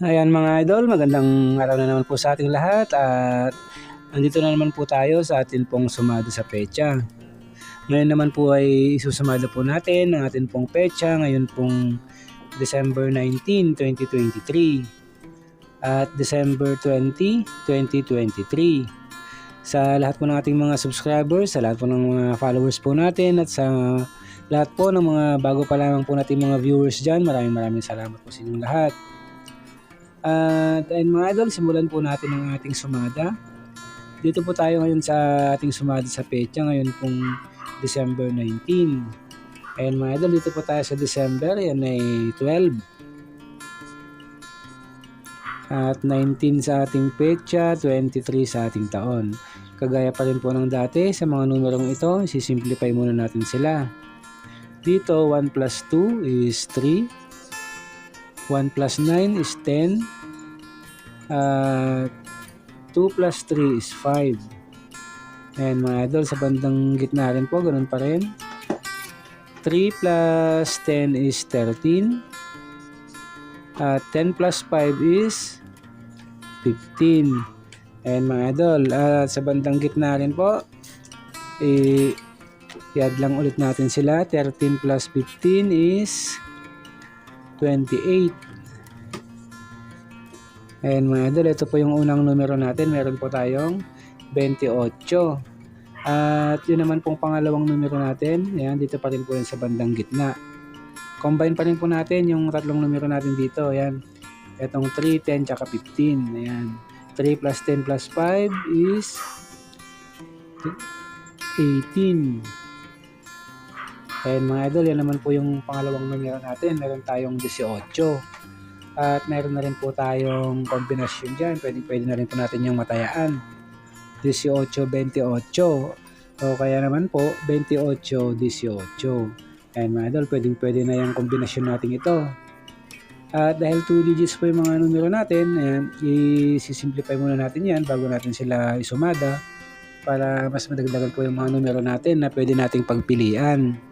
Ayan mga idol, magandang araw na naman po sa ating lahat at nandito na naman po tayo sa atin pong sumado sa pecha. Ngayon naman po ay isusumado po natin ang atin pong pecha ngayon pong December 19, 2023 at December 20, 2023. Sa lahat po ng ating mga subscribers, sa lahat po ng mga followers po natin at sa lahat po ng mga bago pa lamang po natin mga viewers dyan, maraming maraming salamat po sa inyong lahat. At ayun mga idol, simulan po natin ang ating sumada. Dito po tayo ngayon sa ating sumada sa pecha ngayon pong December 19. Ayun mga idol, dito po tayo sa December, yan ay 12. At 19 sa ating pecha, 23 sa ating taon. Kagaya pa rin po ng dati sa mga numerong ito, sisimplify muna natin sila. Dito, 1 plus 2 is 3. 1 plus 9 is 10. Uh, 2 plus 3 is 5. Ayan mga idol, sa bandang gitna rin po, ganun pa rin. 3 plus 10 is 13. At 10 plus 5 is 15. Ayan mga idol, at sa bandang gitna rin po, i-add lang ulit natin sila. 13 plus 15 is 28. Ayan mga idol, ito po yung unang numero natin. Meron po tayong 28. At yun naman pong pangalawang numero natin. Ayan, dito pa rin po yan sa bandang gitna. Combine pa rin po natin yung tatlong numero natin dito. Ayan, itong 3, 10, tsaka 15. Ayan, 3 plus 10 plus 5 is 18. Ayan mga idol, yan naman po yung pangalawang numero natin. Meron tayong 18. At meron na rin po tayong kombinasyon dyan. Pwede, pwede na rin po natin yung matayaan. 18, 28. O kaya naman po, 28, 18. Ayan mga idol, pwedeng pwede na yung kombinasyon natin ito. At dahil 2 digits po yung mga numero natin, ayan, i-simplify muna natin yan bago natin sila isumada para mas madagdagan po yung mga numero natin na pwede nating pagpilian.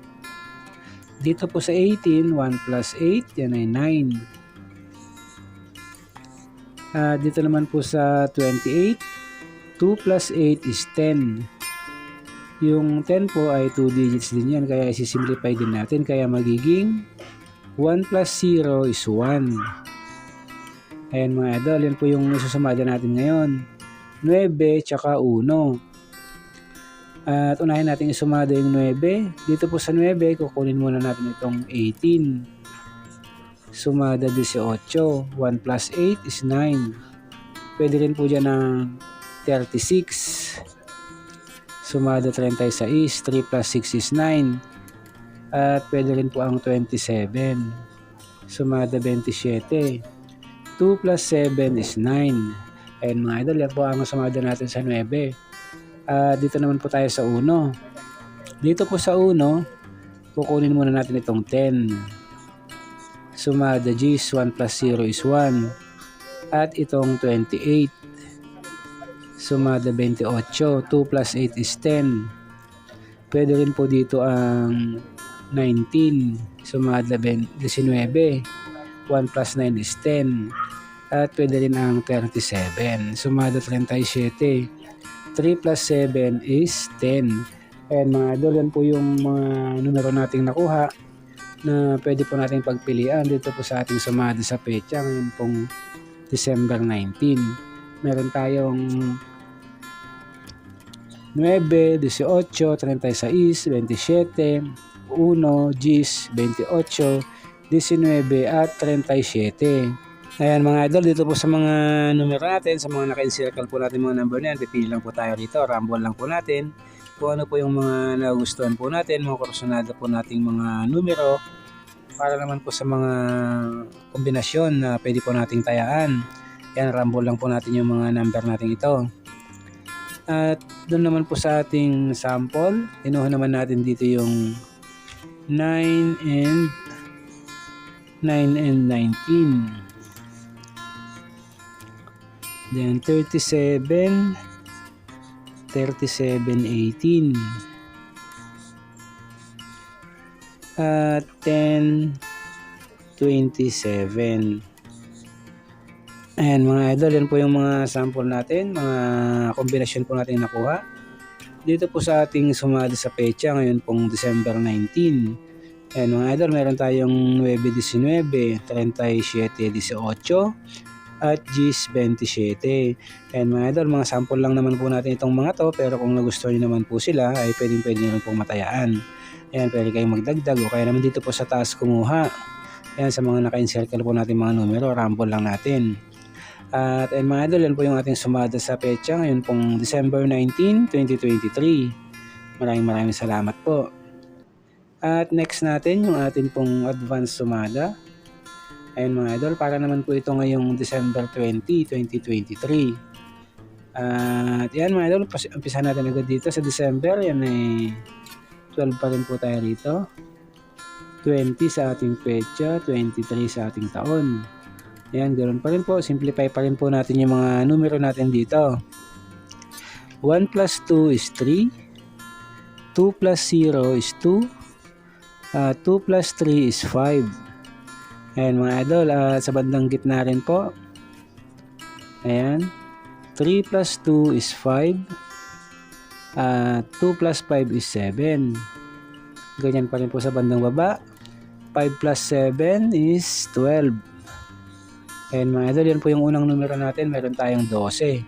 Dito po sa 18, 1 plus 8, yan ay 9. Ah, dito naman po sa 28, 2 plus 8 is 10. Yung 10 po ay 2 digits din yan, kaya isi-simplify din natin. Kaya magiging 1 plus 0 is 1. Ayan mga idol, yan po yung isusumada natin ngayon. 9 tsaka 1. At unahin natin isumada yung 9. Dito po sa 9, kukunin muna natin itong 18. Sumada 18. 1 plus 8 is 9. Pwede rin po dyan ng 36. Sumada 36. 3 plus 6 is 9. At pwede rin po ang 27. Sumada 27. 2 plus 7 is 9. Ayan mga idol, yan po ang sumada natin sa 9. Uh, dito naman po tayo sa 1. Dito po sa 1, kukunin muna natin itong 10. Sumada G's, 1 plus 0 is 1. At itong 28. Sumada 28. 2 plus 8 is 10. Pwede rin po dito ang 19. Sumada 19. 1 plus 9 is 10. At pwede rin ang 37. Sumada 37. 3 plus 7 is 10. And mga idol, yan po yung mga numero nating nakuha na pwede po nating pagpilian dito po sa ating sumada sa pecha ngayon pong December 19. Meron tayong 9, 18, 36, 27, 1, 10, 28, 19 at 37. Ayan mga idol, dito po sa mga numero natin, sa mga naka-encircle po natin mga number na yan, pipili lang po tayo rito, rumble lang po natin. Kung ano po yung mga nagustuhan po natin, mga kursunada po nating mga numero, para naman po sa mga kombinasyon na pwede po nating tayaan. Yan, rumble lang po natin yung mga number natin ito. At doon naman po sa ating sample, inuha naman natin dito yung 9 and 9 and 19. Then 37 37 18 at 10 27 Ayan mga idol, yan po yung mga sample natin, mga kombinasyon po natin nakuha. Dito po sa ating sumali sa pecha ngayon pong December 19. Ayan mga idol, meron tayong 9.19, 37.18, at GIS 27. Ayan mga idol, mga sample lang naman po natin itong mga to, pero kung nagustuhan nyo naman po sila, ay pwedeng pwede nyo pong matayaan. Ayan, pwede kayong magdagdag o kaya naman dito po sa taas kumuha. Ayan, sa mga naka-encircle po natin mga numero, ramble lang natin. At ayun mga idol, yan po yung ating sumada sa pecha ngayon pong December 19, 2023. Maraming maraming salamat po. At next natin yung atin pong advance sumada. Ayun mga idol, para naman po ito ngayong December 20, 2023. At yan mga idol, umpisa natin agad dito sa December. Yan ay 12 pa rin po tayo rito. 20 sa ating pecha, 23 sa ating taon. Ayan, ganoon pa rin po. Simplify pa rin po natin yung mga numero natin dito. 1 plus 2 is 3. 2 plus 0 is 2. Uh, 2 plus 3 is 5. Ayan mga idol, ah, sa bandang gitna rin po. Ayan. 3 plus 2 is 5. Ah, 2 plus 5 is 7. Ganyan pa rin po sa bandang baba. 5 plus 7 is 12. And mga idol, yan po yung unang numero natin. Meron tayong 12.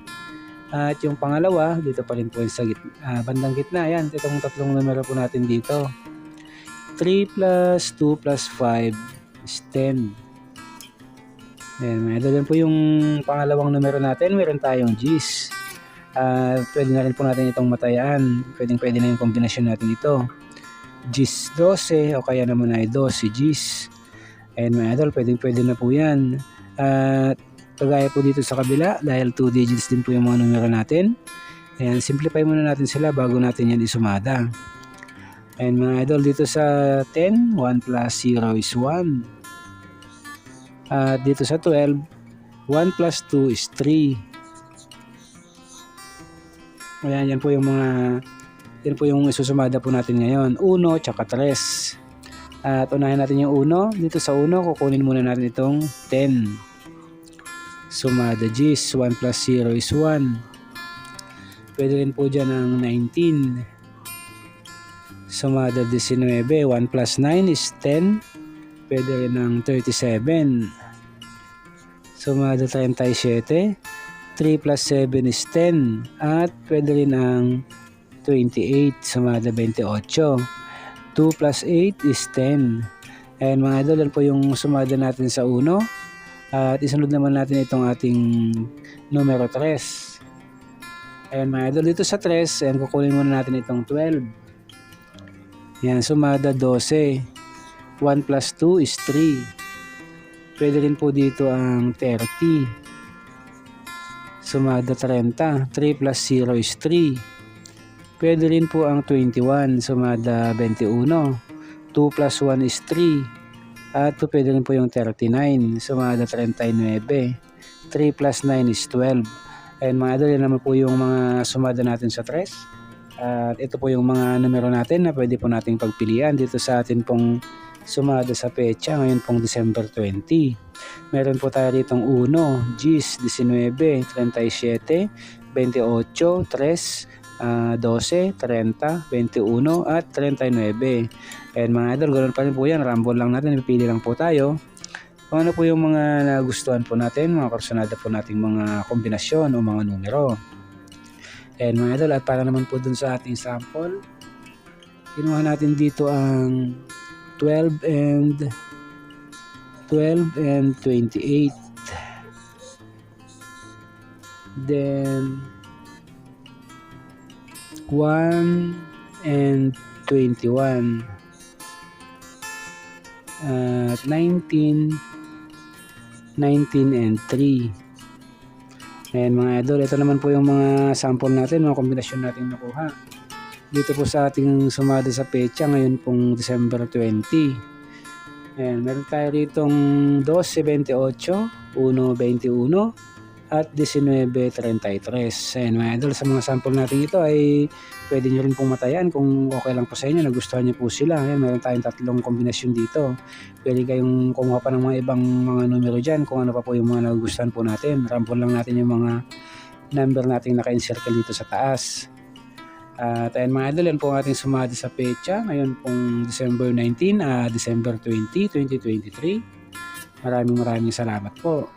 At yung pangalawa, dito pa rin po sa git ah, bandang gitna. Yan, itong tatlong numero po natin dito. 3 plus 2 plus 5 10. Ayan, mga idol, po yung pangalawang numero natin. Meron tayong G's. At pwede na rin po natin itong matayaan. Pwedeng pwede na yung kombinasyon natin ito. G's 12 o kaya naman ay 12 G's. Ayan mga idol, pwedeng pwede na po yan. At kagaya po dito sa kabila, dahil 2 digits din po yung mga numero natin. Ayan, simplify muna natin sila bago natin yan isumada. Ayan mga idol, dito sa 10, 1 plus 0 is 1. At dito sa 12, 1 plus 2 is 3. Ayan, yan po yung mga, yan po yung isusumada po natin ngayon. 1 tsaka 3. At unahin natin yung 1. Dito sa 1, kukunin muna natin itong 10. Sumada G's, 1 plus 0 is 1. Pwede rin po dyan ang 19. Sumada 19, 1 plus 9 is 10. Pwede rin ang 37. Sumada 37. 3 plus 7 is 10. At pwede rin ang 28. Sumada 28. 2 plus 8 is 10. And mga idol, yan po yung sumada natin sa 1. At isunod naman natin itong ating numero 3. Ayan mga idol, dito sa 3, ayan, kukunin muna natin itong 12. Yan, sumada 12. 1 plus 2 is 3. Pwede rin po dito ang 30. Sumada 30. 3 plus 0 is 3. Pwede rin po ang 21. Sumada 21. 2 plus 1 is 3. At pwede rin po yung 39. Sumada 39. 3 plus 9 is 12. And mga idol, naman po yung mga sumada natin sa 3. At ito po yung mga numero natin na pwede po nating pagpilian dito sa atin pong sumada sa pecha ngayon pong December 20. Meron po tayo ditong 1, G's, 19, 37, 28, 3, ah, 12, 30, 21 at 39. And mga idol, ganoon pa rin po yan. Rumble lang natin, pipili lang po tayo. Kung ano po yung mga nagustuhan po natin, mga kursunada po nating mga kombinasyon o mga numero. And mga idol, at para naman po dun sa ating sample, kinuha natin dito ang 12 and 12 and 28. Then 1 and 21. At 19 19 and 3. Ayan mga idol, ito naman po yung mga sample natin, mga kombinasyon natin nakuha. Dito po sa ating sumada sa pecha ngayon pong December 20. Ayan, meron tayo ritong 2.78, 1.21, at 19.33. Ayan mga idol, sa mga sample natin ito ay pwede nyo rin pong matayan kung okay lang po sa inyo, nagustuhan nyo po sila. Ayan, meron tayong tatlong kombinasyon dito. Pwede kayong kumuha pa ng mga ibang mga numero dyan kung ano pa po yung mga nagugustuhan po natin. Rample lang natin yung mga number nating naka-encircle dito sa taas. At ayan mga idol, yan po ang ating sumati sa pecha. Ngayon pong December 19, ah December 20, 2023. Maraming maraming salamat po.